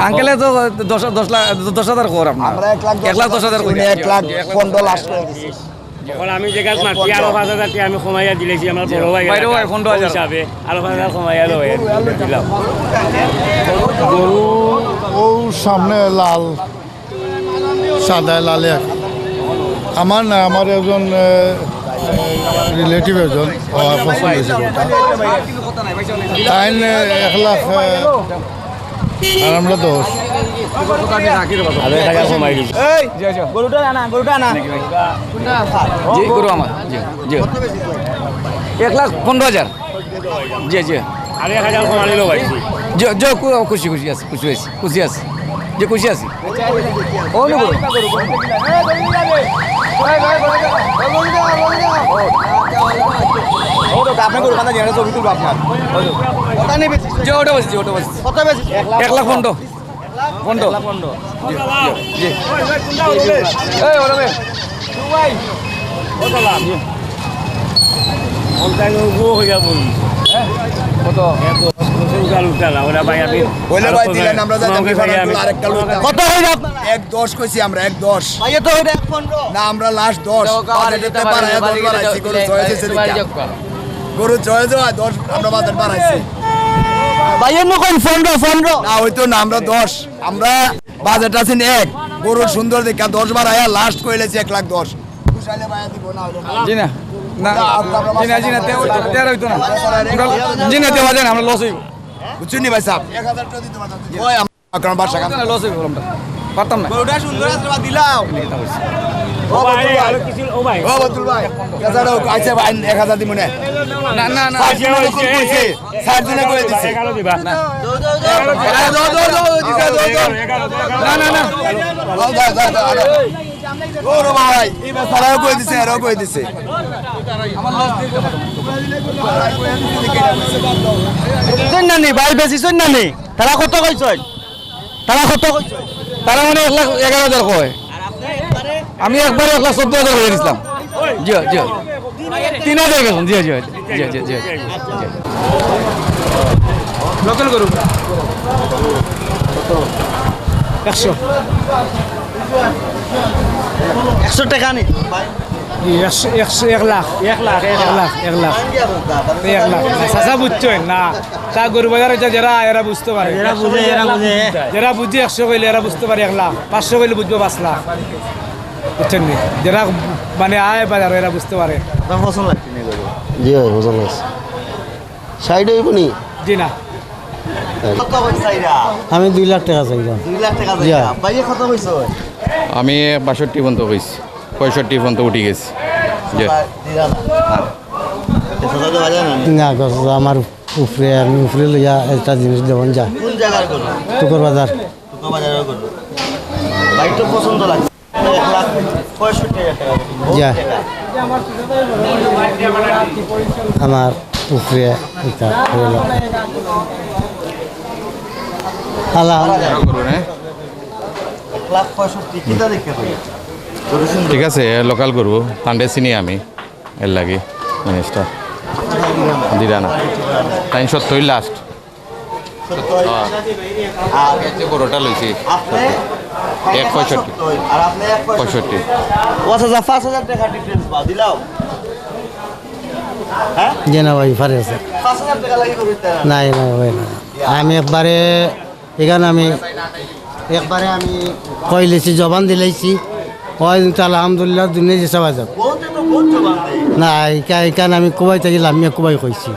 আঙ্কেলে তো দশ দশ লাখ দশ হাজার কর আপনার। আমরা এক লাখ এক লাখ দশ হাজার এক লাখ পনেরো লাস্ট এখন আমি যেখানে মাতি আরও পাঁচ হাজার টাকা আমি কমাইয়া দিলেছি আমার বড় ভাই বাইরে ভাই, পনেরো হাজার। হিসাবে আরও পাঁচ হাজার কমাইয়া লই দিলাম। গরু ও সামনে লাল সাদায় লালে এক। আমার না আমার একজন রিলেটিভ এজন পছন্দ হয়েছে তাই এক লাখ আর আমরা কমাই দিছি জি গরু আমার। জি জি। এক লাখ পনেরো হাজার। জি জি। খুশি খুশি আছে খুশি আছি খুশি আছি। যে খুশি আছি। ও যে ওটা বসেছি ওটা বসেছি এক লাখ পনেরো। পনেরো। জি এই ওটা বে। অনলাইন গো হইয়া কত? ভাই দিলেন আমরা যাই তোমাকে ভাই আমি আরেকটা লোক কত হইল? আপনার এক দশ কইছি আমরা এক দশ। ভাইয়া তো হইল এক পনেরো। না আমরা লাস্ট দশ। বাজেটে বাড়াইয়া দশ বাড়াইছি গরু ছয় হয়েছে গরু ছয় যাওয়া দশ আমরা বাজেট বাড়াইছি। ভাইয়া নকল পনেরো পনেরো। না হইতো না আমরা দশ। আমরা বাজেট আছেন এক। গরু সুন্দর দেখা দশ বাড়াইয়া লাস্ট কইলেছি এক লাখ দশ। পুষাইলে বাইয়া দিব না না। জি না না জি না জি না তেরো তেরো হইতো না। আমরা- জি না দেওয়া যায় না আমরা লস হইব। বুঝছেন ভাই সাহেব? এক হাজার টাকা দিতে পারতাম ওই আমার বাসা কাম লস আমরা পারতাম না। গরুটা সুন্দর আছে বা দিলাও ও ভাই আরও কিছু ও ভাই। ও বতুল ভাই। কেসাড়া আচ্ছা ভাই এক হাজার দিব না। না না না। সাত দিনে কই দিনে কই দিছে। এগারো দিবা। না। আরে দো দো দো দিছে দো দো না না না। ও দা দা দা ও রে ভাই এই বেচারাও কই দিছে এরাও কই দিছে। নানি ভাই বেশি শোন নানি তারা কত কইছই তারা কত কইছই তারা মানে এক লাখ এগারো হাজার কয়। আমি একবার এক লাখ চোদ্দ হাজার হয়ে দিছিলাম। জি জি তিন হাজার গেছেন জি জি জি জি জি লোকাল গরু একশো। একশো টাকা নি একশো একশো এক লাখ এক লাখ এক লাখ এক লাখ এক লাখ চাচা বুঝছেন না তা গরু বাজার হচ্ছে যারা এরা বুঝতে পারে এরা বুঝে এরা বুঝে যারা বুঝে একশো কইলে এরা বুঝতে পারে এক লাখ পাঁচশো কইলে বুঝব পাঁচ লাখ বুঝছেন নি যারা মানে আয় বাজার এরা বুঝতে পারে জি ভাই পছন্দ সাইড হইব নি জি না কত কইছে এরা আমি দুই লাখ টাকা চাইলাম দুই লাখ টাকা জি। কত কইছো আমি বাষট্টি পর্যন্ত হয়েছি পঁয়ষট্টি পর্যন্ত উঠে গেছি। না তো বাজে না না আমার উপরে আমি উপরে লইয়া একটা জিনিস দেবন যা। কোন টুকর বাজার। আমার উপরে এটা আল্লাহ। এক লাখ পঁয়ষট্টি কিতা ঠিক আছে লোকাল গরু হান্ড্রেড চিনি আমি এর লাগে জিনিসটা দিরা না তাই লাস্ট আর গরুটা লইছি। এক পঁয়ষট্টি। আর পঁয়ষট্টি। পাঁচ হাজার পাঁচ হাজার টাকা ডিফারেন্স বা দিলাও। হ্যাঁ? ভাই আছে। নাই নাই ভাই না আমি একবারে এখানে আমি একবারে আমি কইলেছি জবান দিলেছি ওই আলহামদুলিল্লাহ দুনিয়া যে সবাই যাব না এখানে আমি কুবাই থাকিলাম আমি কুবাই কইছি।